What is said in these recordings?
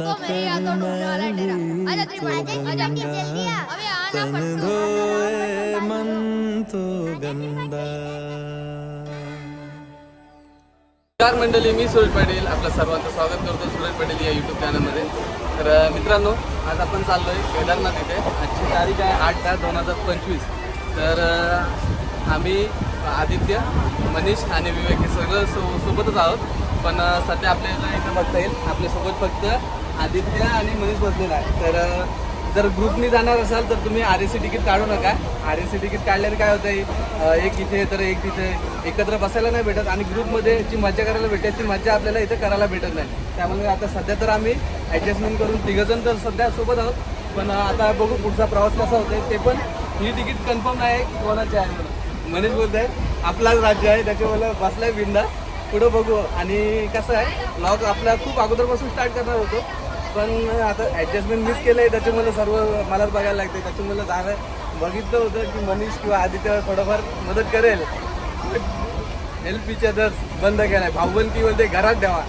न तन गंदा। नमस्कार मंडळी मी सूरज पाटील आपलं सर्वांचं स्वागत करतो सूरज पाटील या यूट्यूब चॅनलमध्ये तर मित्रांनो आज आपण चाललो आहे केदारनाथ इथे. आजची तारीख आहे आठ दहा दोन हजार पंचवीस. तर आम्ही आदित्य मनीष आणि विवेक हे सगळं सो सोबतच आहोत. पण सध्या आपल्याला इथं बघता येईल. आपल्यासोबत फक्त आदित्य आणि मनीष बसलेला आहे. तर जर ग्रुपनी जाणार असाल तर तुम्ही आर एस सी तिकीट काढू नका. आर एस सी तिकीट काढल्याने काय होतं एक इथे तर एक तिथे एकत्र बसायला नाही भेटत आणि ग्रुपमध्ये जी मजा करायला भेटते ती मजा आपल्याला इथे करायला भेटत नाही. त्यामुळे आता सध्या तर आम्ही ॲडजस्टमेंट करून तिघंजण तर सध्या सोबत आहोत. पण आता बघू पुढचा प्रवास कसा होतोय. ते पण ही तिकीट कन्फर्म नाही आहे की कोणाचे आहे म्हणून. मनीष बोलत आहे आपलाच राज्य आहे त्याच्यामुळे बसलाय बिंदा पुढं बघू. आणि कसं आहे ब्लॉग आपला खूप अगोदरपासून स्टार्ट करणार होतो. पण आता ॲडजस्टमेंट मिस केलं आहे त्याच्यामुळे सर्व मलाच बघायला लागते त्याच्यामुळे जाणं बघितलं होतं की मनीष किंवा आदित्य थोडंफार मदत करेल. हेल्प इच अदर्स बंद केला आहे भाऊबंदी बोलते घरात द्यावा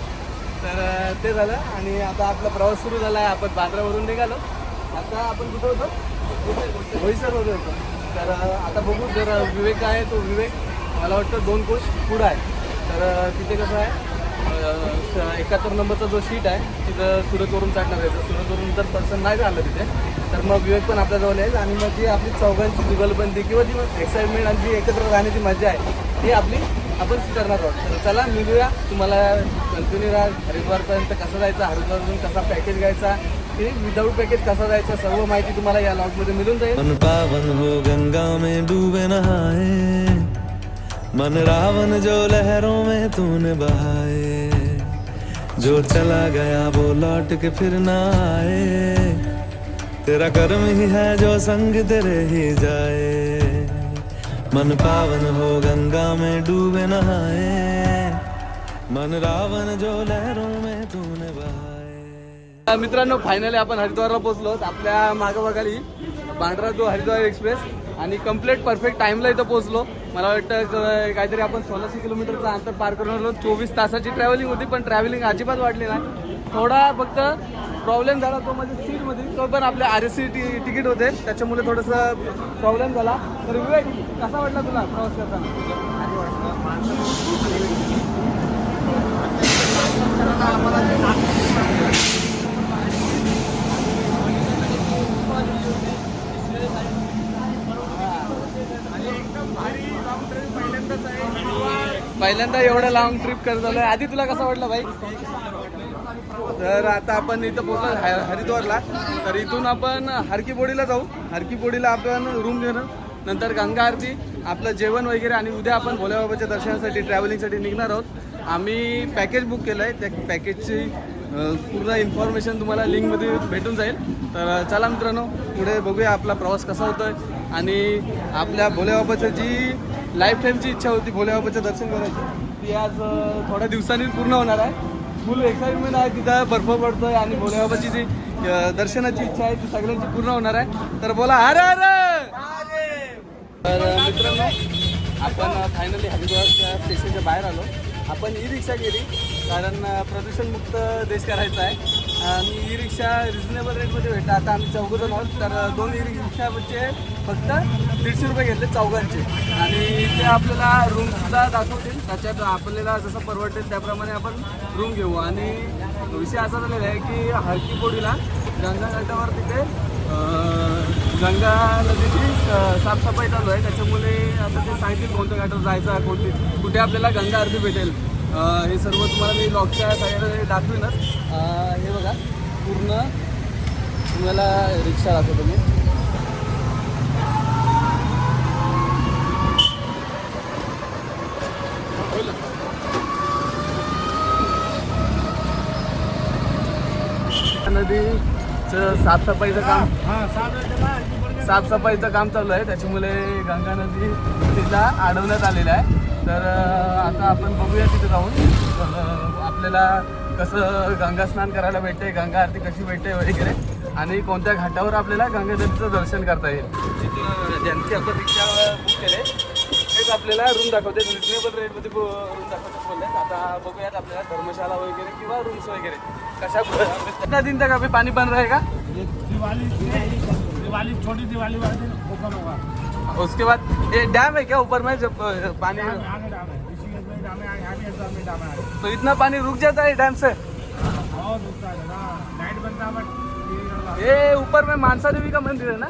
तर ते झालं. आणि आता आपला प्रवास सुरू झाला आहे आपण बांद्रावरून निघालो. आता आपण कुठं होतो? बोईसरमध्ये होतो. तर आता बघू. जर विवेक आहे तो विवेक. मला वाटतं दोन कोश पुढं आहे. तर तिथे कसं आहे? एकाहत्तर नंबरचा जो सीट आहे तिथं सुरतवरून चाटणार आहे. जर सुरतवरून जर पर्सन नाही झालं तिथे तर मग विवेक पण आपल्याजवळ येईल आणि मग जी आपली चौघांची जुगलबंदी किंवा जी एक्साइटमेंट आणि जी एकत्र राहण्याची मजा आहे ती आपली आपण करणार आहोत. तर चला निघूया तुम्हाला कंटिन्यू राहा. हरिद्वारपर्यंत कसं जायचं? हरिद्वारवरून कसा पॅकेज घ्यायचा? ते विदाऊट पॅकेज कसा जायचा? सर्व माहिती तुम्हाला या लॉगमध्ये मिळून जाईल. मन पावन हो गंगा में डूबे नहाए। मन रावण जो लहरों में तूने बहाए। जो चला गया वो लौट के फिर ना आए। तेरा कर्म ही है जो संग तेरे ही जाए। मन पावन हो गंगा में डूबे नहाए। मन रावण जो लहरों में तूने बहाए। मित्रांनो फायनली आपण हरिद्वारला पोहोचलो. आपल्या मागं बघाली पांढरा जो हरिद्वार एक्सप्रेस. आणि कंप्लीट परफेक्ट टाईमला इथं पोहोचलो. मला वाटतं काहीतरी आपण सोळाशे किलोमीटरचं अंतर पार करून आलो. चोवीस तासाची ट्रॅव्हलिंग होती पण ट्रॅव्हलिंग अजिबात वाटली नाही. थोडा फक्त प्रॉब्लेम झाला तो म्हणजे सीटमध्ये. तो पण आपले आर एस सी तिकीट होते. त्याच्यामुळे थोडंसं प्रॉब्लेम झाला. तर विवेक कसा वाटला तुला प्रवास करताना? पहिल्यांदा एवढं लॉंग ट्रिप करत आलोय. आधी तुला कसं वाटलं भाई? तर आता आपण इथं पोहोचलो ह- हरिद्वारला. तर इथून आपण हरकीपोडीला जाऊ. हरकीपोडीला आपण रूम घेणं नंतर गंगा आरती आपलं जेवण वगैरे आणि उद्या आपण भोलेबाबाच्या दर्शनासाठी ट्रॅव्हलिंगसाठी निघणार आहोत. आम्ही पॅकेज बुक केलं आहे त्या पॅकेजची पूर्ण इन्फॉर्मेशन तुम्हाला लिंकमध्ये भेटून जाईल. तर चला मित्रांनो पुढे बघूया आपला प्रवास कसा होतो आहे आणि आपल्या भोलेबाबाचं जी लाईफ टाईमची इच्छा होती भोलेबाबाचं दर्शन करायची. ती आज थोड्या दिवसांनी पूर्ण होणार आहे. फुल एक्साइटमेंट आहे तिथं बर्फ पडतोय आणि भोलेबाबाची जी दर्शनाची इच्छा आहे ती सगळ्यांची पूर्ण होणार आहे. तर बोला अरे अरे तर मित्रांनो आपण फायनली हरिद्वारच्या स्टेशनच्या बाहेर आलो. आपण ई रिक्षा केली. कारण प्रदूषणमुक्त देश करायचा आहे. आणि ई रिक्षा रिझनेबल रेटमध्ये भेटतात. आता आम्ही चौघजण आहोत तर दोन ई रिक्षाचे फक्त दीडशे रुपये घेतले चौघांचे. आणि ते आपल्याला रूमसुद्धा दाखवतील. त्याच्यात आपल्याला जसं परवडते त्याप्रमाणे आपण रूम घेऊ. आणि विषय असा झालेला आहे की हरकीपोडीला गंगा घाटावर तिथे गंगा नदीची स- साफसफाई चालू आहे. त्याच्यामुळे आता ते सांगतील कोणत्या घाटावर जायचं कोणती कुठे आपल्याला गंगा आरती भेटेल. हे सर्व तुम्हाला मी लॉकच्या साईडला दाखवीनच. हे बघा पूर्ण तुम्हाला रिक्षा दाखवतो मी. नदी चं साफसफाईचं काम साफसफाईचं काम चालू आहे. त्याच्यामुळे गंगा नदी तिला अडवण्यात आलेलं आहे. तर आता आपण बघूया तिथे जाऊन. आपल्याला कसं गंगा स्नान करायला भेटते गंगा आरती कशी भेटते वगैरे आणि कोणत्या घाटावर आपल्याला गंगादेवीचं दर्शन करता येईल. ज्यांची आपण रिक्षा बुक केले तेच आपल्याला रूम दाखवते. रिजनेबल रेटमध्ये रूम दाखवतात बोलले. आता बघूयात आपल्याला धर्मशाला वगैरे किंवा रूम्स वगैरे कशा कितना दिन तक अभी पाणी बंद रहेगा का? दिवाली दिवाली छोटी दिवाली वाले दिन होगा उसके बाद ये डैम है क्या ऊपर में जब पानी तो इतना पानी रुक जाता है डैम से? ये ऊपर में मानसा देवी का मंदिर है ना?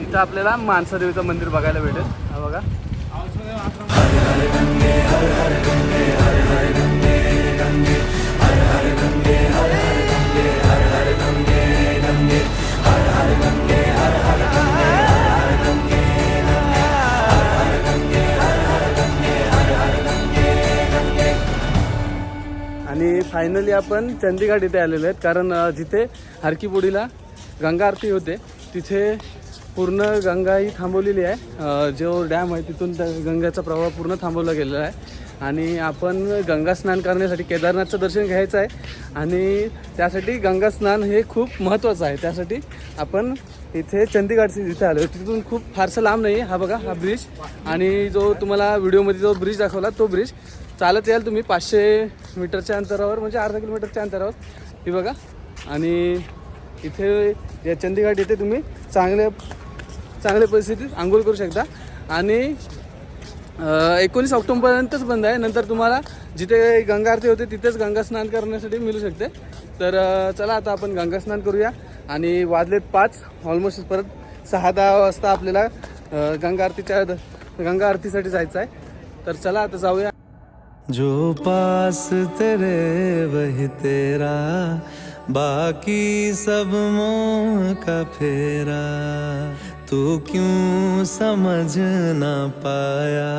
इथं आपल्याला मानसा देवीचं मंदिर बघायला भेटेल. हा बघा. आणि फायनली आपण चंदीगड इथे आलेलो आहेत. कारण जिथे हरकीपुडीला गंगा आरती होते तिथे पूर्ण गंगा ही थांबवलेली आहे. जो डॅम आहे तिथून त्या गंगाचा प्रवाह पूर्ण थांबवला गेलेला आहे. आणि आपण गंगा स्नान करण्यासाठी केदारनाथचं दर्शन घ्यायचं आहे. आणि त्यासाठी गंगा स्नान हे खूप महत्त्वाचं आहे. त्यासाठी आपण इथे चंदीगडचे जिथे आलो. तिथून खूप फारसं लांब नाही हा बघा हा ब्रिज आणि जो तुम्हाला व्हिडिओमध्ये जो ब्रिज दाखवला तो ब्रिज चालत याल तुम्ही पाचशे मीटरच्या अंतरावर म्हणजे अर्धा किलोमीटरच्या अंतरावर. हे बघा. आणि इथे या चंदीघाट इथे तुम्ही चांगल्या चांगल्या परिस्थितीत आंघोळ करू शकता. आणि एकोणीस ऑक्टोबरपर्यंतच बंद आहे. नंतर तुम्हाला जिथे गंगा आरती होते तिथेच गंगा स्नान करण्यासाठी मिळू शकते. तर चला आता आपण गंगा स्नान करूया. आणि वाजलेत पाच ऑलमोस्ट परत सहा दहा वाजता आपल्याला गंगा आरतीच्या गंगा आरतीसाठी जायचं आहे. तर चला आता जाऊया. जो पास तेरे वही तेरा। बाकी सब मोह का फेरा। तू क्यों समझ ना पाया?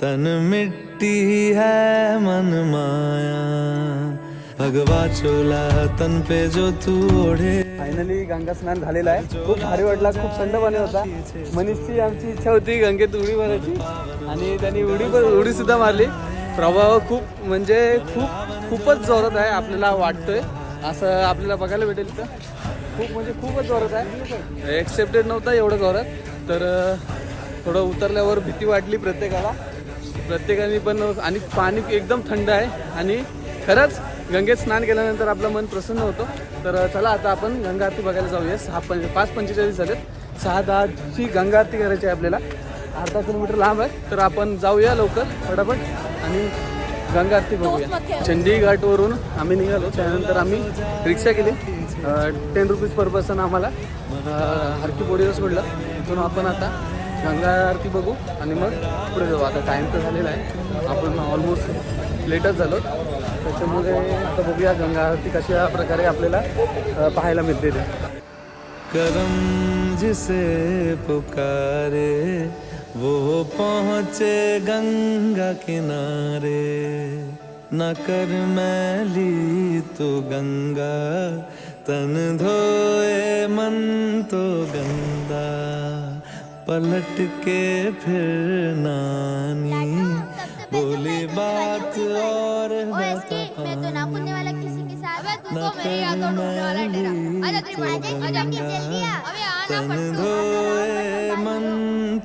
तन मिट्टी है मन माया। भगवा चोला तन पे जो तू ओढ़े। फायनली गंगा स्नान झालेलं आहे. खूप भारी वाटला. खूप थंड पाणी होता. मनीषची आमची इच्छा होती गंगेत उडी मारायची. आणि त्यांनी उडी उडी सुद्धा मारली. प्रभाव खूप म्हणजे खूप खूपच जोरात आहे आपल्याला वाटतोय. असं आपल्याला बघायला भेटेल तर खूप म्हणजे खूपच जोरात आहे. एक्सेप्टेड नव्हता एवढं जोरात. तर थोडं उतरल्यावर भीती वाटली प्रत्येकाला. प्रत्येकाने पण आणि पाणी एकदम थंड आहे. आणि खरंच गंगेत स्नान केल्यानंतर आपलं मन प्रसन्न होतं. तर चला आता आपण गंगा आरती बघायला जाऊया. सहा पंच पाच पंचेचाळीस झालेत. सहा दहाची गंगा आरती करायची आहे आपल्याला. अर्धा किलोमीटर लांब आहे. तर आपण जाऊया लवकर. फटाफट. आणि गंगा आरती बघूया. चंडीघाटवरून आम्ही निघालो. त्यानंतर आम्ही रिक्षा केली. टेन रुपीज पर पर्सन आम्हाला. हरकी बोडीला सोडलं तिथून आपण आता गंगा आरती बघू आणि मग पुढे जाऊ. आता टाईम तर झालेला आहे. आपण ऑलमोस्ट लेटच झालो. त्याच्यामुळे आता बघूया गंगा आरती कशा प्रकारे आपल्याला पाहायला मिळते ते. करम जिसे पुकारे वो पहुँचे गंगा किनारे न कर मैली तो गंगा तन धोए मन तो गंदा पलट के फिर नानी बोली बात और ओएसके मैं तो ना आना तन धोए मन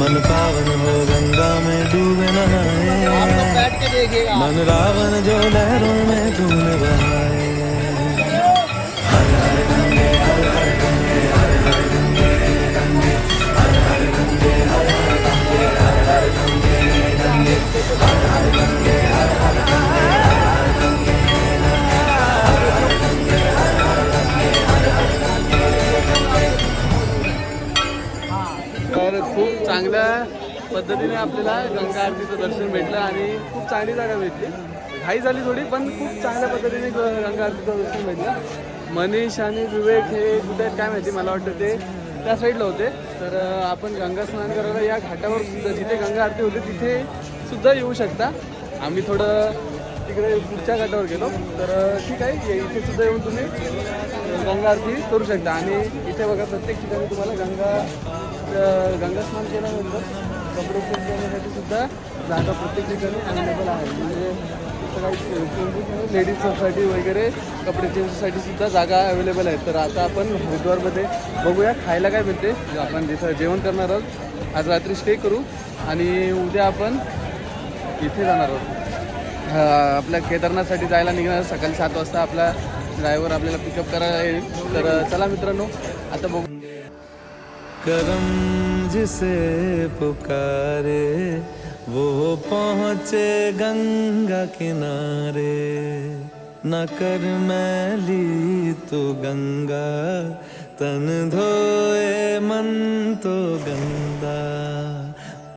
मन पावन हो गंगा में डूबे नहाए मन रावण जो लहरों में तूने बहाए। खूप पद्धतीने आपल्याला गंगा आरतीचं दर्शन भेटलं आणि खूप चांगली जागा भेटली. घाई झाली थोडी पण खूप चांगल्या पद्धतीने ग- गंगा आरतीचं दर्शन भेटलं. मनीष आणि विवेक हे कुठे काय माहिती मला वाटतं ते त्या साईडला होते. तर आपण गंगा स्नान करायला या घाटावर सुद्धा जिथे गंगा आरती होते तिथे सुद्धा येऊ शकता. आम्ही थोडं तिकडे पुढच्या घाटावर गेलो. तर ठीक आहे इथे सुद्धा येऊन तुम्ही गंगा आरती करू शकता. आणि इथे बघा प्रत्येक ठिकाणी तुम्हाला गंगा गंगा स्नान केल्यानंतर कपडे चेंज करण्यासाठी सुद्धा जागा प्रत्येक ठिकाणी अवेलेबल आहे. म्हणजे काही लेडीजसाठी वगैरे कपडे चेंजसाठी सुद्धा जागा अवेलेबल आहेत. तर आता आपण हरिद्वारमध्ये बघूया खायला काय मिळते. आपण जिथं जेवण करणार आहोत. आज रात्री स्टे करू आणि उद्या आपण इथे जाणार आहोत. आपल्या केदारनाथसाठी जायला निघणार सकाळी सात वाजता आपला ड्रायव्हर आपल्याला पिकअप करायला येईल. तर चला मित्रांनो आता बघू. जिसे पुकारे वो पहुँचे गंगा किनारे। न कर मैली तो गंगा तन धोए मन तो गंदा।